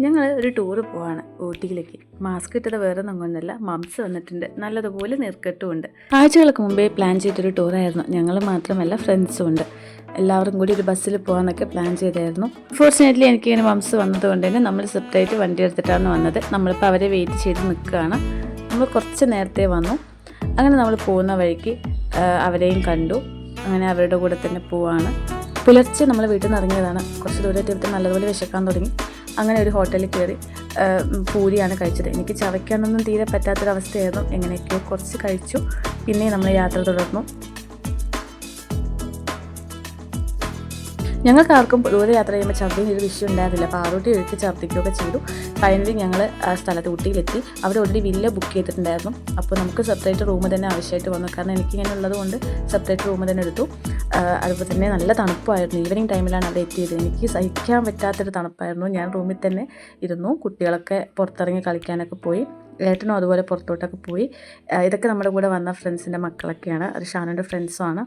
ഞങ്ങൾ ഒരു ടൂറ് പോവാണ് ഊട്ടിയിലേക്ക്. മാസ്ക് ഇട്ടത് വേറെ ഒന്നും കൊണ്ടല്ല മംസ് വന്നിട്ടുണ്ട് നല്ലതുപോലെ നീർക്കെട്ടുമുണ്ട്. ആഴ്ചകൾക്ക് മുമ്പേ പ്ലാൻ ചെയ്തൊരു ടൂറായിരുന്നു ഞങ്ങൾ മാത്രമല്ല ഫ്രണ്ട്സും ഉണ്ട് എല്ലാവരും കൂടി ഒരു ബസ്സിൽ പോകാമെന്നൊക്കെ പ്ലാൻ ചെയ്തായിരുന്നു. ഫോർച്ചുനേറ്റ്ലി എനിക്ക് ഇങ്ങനെ മംസ് വന്നതുകൊണ്ട് തന്നെ നമ്മൾ സെപ്പറേറ്റ് വണ്ടി എടുത്തിട്ടാണ് വന്നത്. നമ്മളിപ്പോൾ അവരെ വെയിറ്റ് ചെയ്ത് നിൽക്കുകയാണ് നമ്മൾ കുറച്ച് നേരത്തെ വന്നു. അങ്ങനെ നമ്മൾ പോകുന്ന വഴിക്ക് അവരെയും കണ്ടു. അങ്ങനെ അവരുടെ കൂടെ തന്നെ പോവാണ്. പുലർച്ചെ നമ്മൾ വീട്ടിൽ നിന്ന് ഇറങ്ങിയതാണ്. കുറച്ച് ദൂരത്തെ നല്ലതുപോലെ വിശക്കാൻ തുടങ്ങി. അങ്ങനെ ഒരു ഹോട്ടലിൽ കയറി പൂരിയാണ് കഴിച്ചത്. എനിക്ക് ചവയ്ക്കാനൊന്നും തീരെ പറ്റാത്തൊരവസ്ഥയായിരുന്നു. എങ്ങനെയൊക്കെയോ കുറച്ച് കഴിച്ചു. പിന്നെ നമ്മൾ യാത്ര തുടർന്നു. ഞങ്ങൾക്ക് ആർക്കും ദൂരെ യാത്ര ചെയ്യുമ്പോൾ ഛർദ്ദിന് ഒരു വിഷയം ഉണ്ടായിരുന്നില്ല. അപ്പോൾ ആറോട്ടി ഒഴുക്കി ഛർദ്ദിക്കുകയൊക്കെ ചെയ്തു. ഫൈനലി ഞങ്ങൾ ആ സ്ഥലത്ത് ഊട്ടിയിലെത്തി. അവിടെ ഓൾറെഡി വില്ല ബുക്ക് ചെയ്തിട്ടുണ്ടായിരുന്നു. അപ്പോൾ നമുക്ക് സെപ്പറേറ്റ് റൂം തന്നെ ആവശ്യമായിട്ട് വന്നു. കാരണം എനിക്കിങ്ങനെ ഉള്ളത് കൊണ്ട് സെപ്പറേറ്റ് റൂം തന്നെ എടുത്തു. അതുപോലെ തന്നെ നല്ല തണുപ്പായിരുന്നു. ഈവനിങ് ടൈമിലാണ് അവിടെ എത്തിയത്. എനിക്ക് സഹിക്കാൻ പറ്റാത്തൊരു തണുപ്പായിരുന്നു. ഞാൻ റൂമിൽ തന്നെ ഇരുന്നു. കുട്ടികളൊക്കെ പുറത്തിറങ്ങി കളിക്കാനൊക്കെ പോയി. ഏട്ടനും അതുപോലെ പുറത്തോട്ടൊക്കെ പോയി. ഇതൊക്കെ നമ്മുടെ കൂടെ വന്ന ഫ്രണ്ട്സിന്റെ മക്കളൊക്കെയാണ്. അത് ഷാനുന്റെ ഫ്രണ്ട്സുമാണ്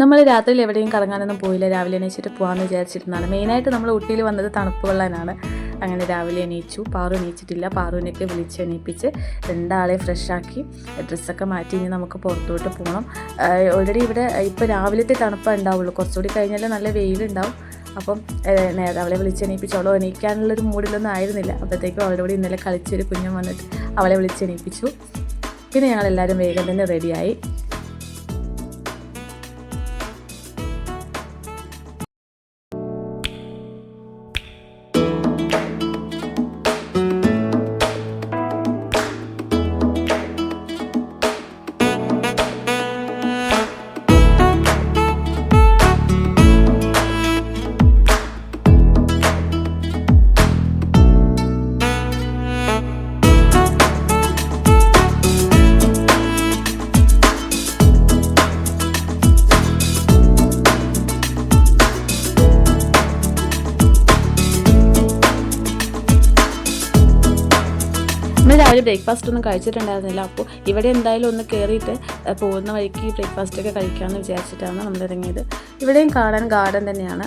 നമ്മൾ രാത്രിയിൽ എവിടെയും കറങ്ങാനൊന്നും പോയില്ല. രാവിലെ എണീച്ചിട്ട് പോകാമെന്ന് വിചാരിച്ചിരുന്നതാണ്. മെയിനായിട്ട് നമ്മൾ ഊട്ടിയിൽ വന്നത് തണുപ്പ് കൊള്ളാനാണ് അങ്ങനെ രാവിലെ എണീച്ചു. പാറു എണീച്ചിട്ടില്ല. പാറുവിനെയൊക്കെ വിളിച്ച് എണീപ്പിച്ച് രണ്ടാളെ ഫ്രഷാക്കി ഡ്രസ്സൊക്കെ മാറ്റി ഇനി നമുക്ക് പുറത്തോട്ട് പോകണം ഓൾറെഡി ഇവിടെ ഇപ്പോൾ രാവിലത്തെ തണുപ്പ് ഉണ്ടാവുള്ളൂ. കുറച്ചുകൂടി കഴിഞ്ഞാൽ നല്ല വെയിലുണ്ടാവും. അപ്പം അവളെ വിളിച്ച് എണീപ്പിച്ചോളോ എണീക്കാനുള്ളൊരു മൂഡിലൊന്നും ആയിരുന്നില്ല. അപ്പോഴത്തേക്കും അവളുടെ ഇന്നലെ കളിച്ചൊരു കുഞ്ഞു വന്നിട്ട് അവളെ വിളിച്ച് എണീപ്പിച്ചു. പിന്നെ ഞങ്ങളെല്ലാവരും വേഗം തന്നെ റെഡിയായി രാവിലെ ബ്രേക്ക്ഫാസ്റ്റ് ഒന്നും കഴിച്ചിട്ടുണ്ടായിരുന്നില്ല. അപ്പോൾ ഇവിടെ എന്തായാലും ഒന്ന് കയറിയിട്ട് പോകുന്ന വഴിക്ക് ബ്രേക്ക്ഫാസ്റ്റ് ഒക്കെ കഴിക്കാമെന്ന് വിചാരിച്ചിട്ടാണ് നമ്മൾ ഇറങ്ങിയത് ഇവിടെയും കാണാൻ ഗാർഡൻ തന്നെയാണ്.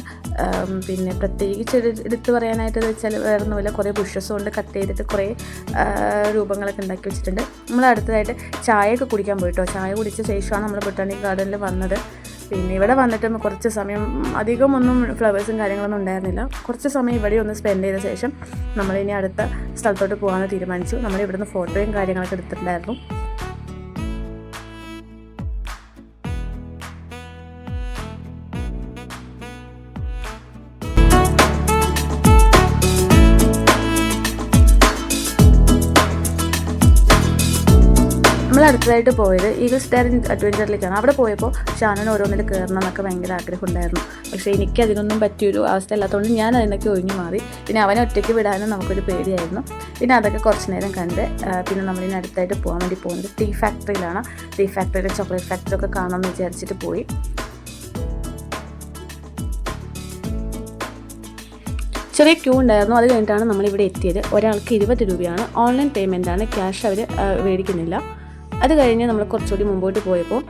പിന്നെ പ്രത്യേകിച്ച് എടുത്തു പറയാനായിട്ട് വെച്ചാൽ വേറെ ഒന്നുമില്ല കുറേ ബുഷസ് കൊണ്ട് കട്ട് ചെയ്തിട്ട് കുറേ രൂപങ്ങളൊക്കെ ഉണ്ടാക്കി വെച്ചിട്ടുണ്ട്. നമ്മൾ അടുത്തതായിട്ട് ചായയൊക്കെ കുടിക്കാൻ പോയിട്ടോ? ചായ കുടിച്ച ശേഷമാണ് നമ്മൾ ബൊട്ടാണിക് ഗാർഡനിൽ വന്നത്. പിന്നെ ഇവിടെ വന്നിട്ട് കുറച്ച് സമയം അധികം ഒന്നും ഫ്ലവേഴ്സും കാര്യങ്ങളൊന്നും ഉണ്ടായിരുന്നില്ല. കുറച്ച് സമയം ഇവിടെ ഒന്ന് സ്പെൻഡ് ചെയ്ത ശേഷം നമ്മളിനി അടുത്ത സ്ഥലത്തോട്ട് പോകാമെന്ന് തീരുമാനിച്ചു. നമ്മൾ ഇവിടുന്ന് ഫോട്ടോയും കാര്യങ്ങളൊക്കെ എടുത്തിട്ടുണ്ടായിരുന്നു. നമ്മൾ അടുത്തതായിട്ട് പോയത് ഈഗിൾ സ്റ്റാർ അഡ്വഞ്ചറിലേക്കാണ് അവിടെ പോയപ്പോൾ ഷാനൻ ഓരോന്നിൽ കയറണം എന്നൊക്കെ ഭയങ്കര ആഗ്രഹം ഉണ്ടായിരുന്നു പക്ഷേ എനിക്ക് അതിനൊന്നും പറ്റിയൊരു അവസ്ഥ ഇല്ലാത്തതുകൊണ്ട് ഞാൻ അതിനൊക്കെ ഒഴിഞ്ഞു മാറി. പിന്നെ അവനെ ഒറ്റയ്ക്ക് വിടാനും നമുക്കൊരു പേടിയായിരുന്നു. പിന്നെ അതൊക്കെ കുറച്ച് നേരം കണ്ട് പിന്നെ നമ്മളിനി അടുത്തായിട്ട് പോകാൻ വേണ്ടി പോകുന്നത് ടീ ഫാക്ടറിയിലാണ് ടീ ഫാക്ടറിയിലെ ചോക്ലേറ്റ് ഫാക്ടറി ഒക്കെ കാണാമെന്ന് വിചാരിച്ചിട്ട് പോയി. ചെറിയ ക്യൂ ഉണ്ടായിരുന്നു. അത് കഴിഞ്ഞിട്ടാണ് നമ്മളിവിടെ എത്തിയത്. ഒരാൾക്ക് ഇരുപത് രൂപയാണ്. ഓൺലൈൻ പേയ്മെന്റ് ആണ്. ക്യാഷ് അവർ മേടിക്കുന്നില്ല. അത് കഴിഞ്ഞ് നമ്മൾ കുറച്ചുകൂടി മുമ്പോട്ട് പോയപ്പോൾ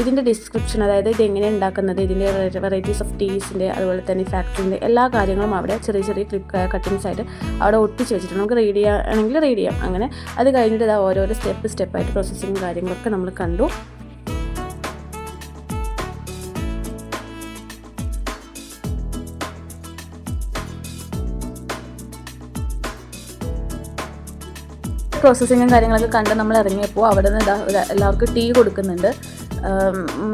ഇതിന്റെ ഡിസ്ക്രിപ്ഷൻ അതായത് ഇത് എങ്ങനെ ഉണ്ടാക്കുന്നത് ഇതിന്റെ വെറൈറ്റീസ് ഓഫ് ടീസിന്റെ അതുപോലെ തന്നെ ഫാക്ടറിന്റെ എല്ലാ കാര്യങ്ങളും അവിടെ ചെറിയ ചെറിയ ക്ലിപ്പ് കട്ടിങ്സ് ആയിട്ട് അവിടെ ഒട്ടിച്ച് വെച്ചിട്ടുണ്ട്. നമുക്ക് റീഡ് ചെയ്യുകയാണെങ്കിൽ റീഡ് ചെയ്യാം. അങ്ങനെ അത് കഴിഞ്ഞിട്ട് ഇതാ ഓരോരോ സ്റ്റെപ്പ് സ്റ്റെപ്പായിട്ട് പ്രോസസ്സിങ് കാര്യങ്ങളൊക്കെ നമ്മൾ കണ്ടു. പ്രോസസ്സിങ്ങും കാര്യങ്ങളൊക്കെ കണ്ട് നമ്മൾ ഇറങ്ങിയപ്പോൾ അവിടെ നിന്ന് എല്ലാവർക്കും ടീ കൊടുക്കുന്നുണ്ട്.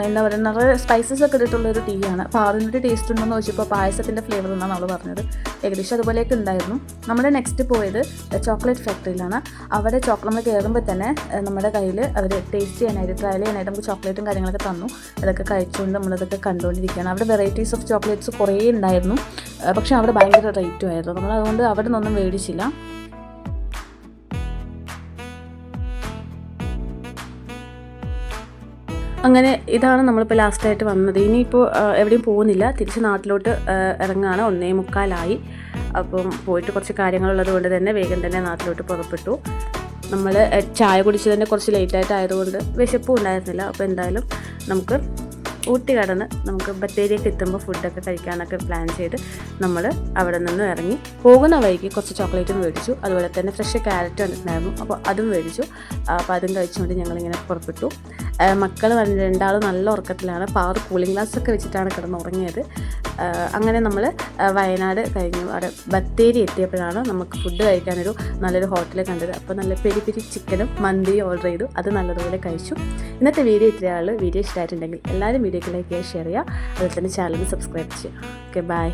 എന്താ പറയുക നിറയെ സ്പൈസസ് ഒക്കെ ഇട്ടിട്ടുള്ള ഒരു ടീ ആണ്. അപ്പോൾ അതിന്റെ ടേസ്റ്റ് ഉണ്ടെന്ന് ചോദിച്ചപ്പോൾ പായസത്തിന്റെ ഫ്ലേവർ എന്നാണ് അവൾ പറഞ്ഞത്. ഏകദേശം അതുപോലെയൊക്കെ ഉണ്ടായിരുന്നു. നമ്മുടെ നെക്സ്റ്റ് പോയത് ചോക്ലേറ്റ് ഫാക്ടറിയിലാണ് അവിടെ ചോക്ലേറ്റ് കയറുമ്പോൾ തന്നെ നമ്മുടെ കയ്യിൽ അവർ ടേസ്റ്റ് ചെയ്യാനായിട്ട് ട്രയൽ ചെയ്യാനായിട്ട് നമുക്ക് ചോക്ലേറ്റും കാര്യങ്ങളൊക്കെ തന്നു. അതൊക്കെ കഴിച്ചുകൊണ്ട് നമ്മളതൊക്കെ കണ്ടുകൊണ്ടിരിക്കുകയാണ്. അവിടെ വെറൈറ്റീസ് ഓഫ് ചോക്ലേറ്റ്സ് കുറേ ഉണ്ടായിരുന്നു. പക്ഷേ അവിടെ ഭയങ്കര റേറ്റും ആയിരുന്നു. നമ്മൾ അതുകൊണ്ട് അവിടെ നിന്നൊന്നും മേടിച്ചില്ല. അങ്ങനെ ഇതാണ് നമ്മളിപ്പോൾ ലാസ്റ്റായിട്ട് വന്നത്. ഇനിയിപ്പോൾ എവിടെയും പോകുന്നില്ല. തിരിച്ച് നാട്ടിലോട്ട് ഇറങ്ങാണ്. ഒന്നേ മുക്കാലായി. അപ്പം പോയിട്ട് കുറച്ച് കാര്യങ്ങളുള്ളത് കൊണ്ട് തന്നെ വേഗം തന്നെ നാട്ടിലോട്ട് പുറപ്പെട്ടു. നമ്മൾ ചായ കുടിച്ച് തന്നെ കുറച്ച് ലേറ്റായിട്ട് ആയതുകൊണ്ട് വിശപ്പും ഉണ്ടായിരുന്നില്ല. അപ്പോൾ എന്തായാലും നമുക്ക് ഊട്ടി കടന്ന് നമുക്ക് ബത്തേരിയൊക്കെ എത്തുമ്പോൾ ഫുഡൊക്കെ കഴിക്കാനൊക്കെ പ്ലാൻ ചെയ്ത് നമ്മൾ അവിടെ നിന്ന് ഇറങ്ങി പോകുന്ന വഴിക്ക് കുറച്ച് ചോക്ലേറ്റും മേടിച്ചു. അതുപോലെ തന്നെ ഫ്രഷ് ക്യാരറ്റ് ഉണ്ടായിരുന്നു. അപ്പോൾ അതും മേടിച്ചു. അപ്പോൾ അതും കഴിച്ചുകൊണ്ട് ഞങ്ങളിങ്ങനെ പുറപ്പെട്ടു. മക്കൾ രണ്ടാളും നല്ല ഉറക്കത്തിലാണ്. പവർ കൂളിംഗ് ഗ്ലാസ് ഒക്കെ വെച്ചിട്ടാണ് കിടന്ന് ഉറങ്ങിയത് അങ്ങനെ നമ്മൾ വയനാട് കഴിഞ്ഞു. അവിടെ ബത്തേരി എത്തിയപ്പോഴാണ് നമുക്ക് ഫുഡ് കഴിക്കാനൊരു നല്ലൊരു ഹോട്ടൽ കണ്ടത്. അപ്പോൾ നല്ല പെരി പെരി ചിക്കനും മന്തിയും ഓർഡർ ചെയ്തു. അത് നല്ലതുപോലെ കഴിച്ചു. ഇന്നത്തെ വീഡിയോ ഇത്രയാൾ വീഡിയോ ഇഷ്ടമായിട്ടുണ്ടെങ്കിൽ എല്ലാവരും വീഡിയോക്ക് ലൈക്ക് ചെയ്യുക ഷെയർ ചെയ്യുക. അതുപോലെ തന്നെ ചാനൽ സബ്സ്ക്രൈബ് ചെയ്യുക. Okay bye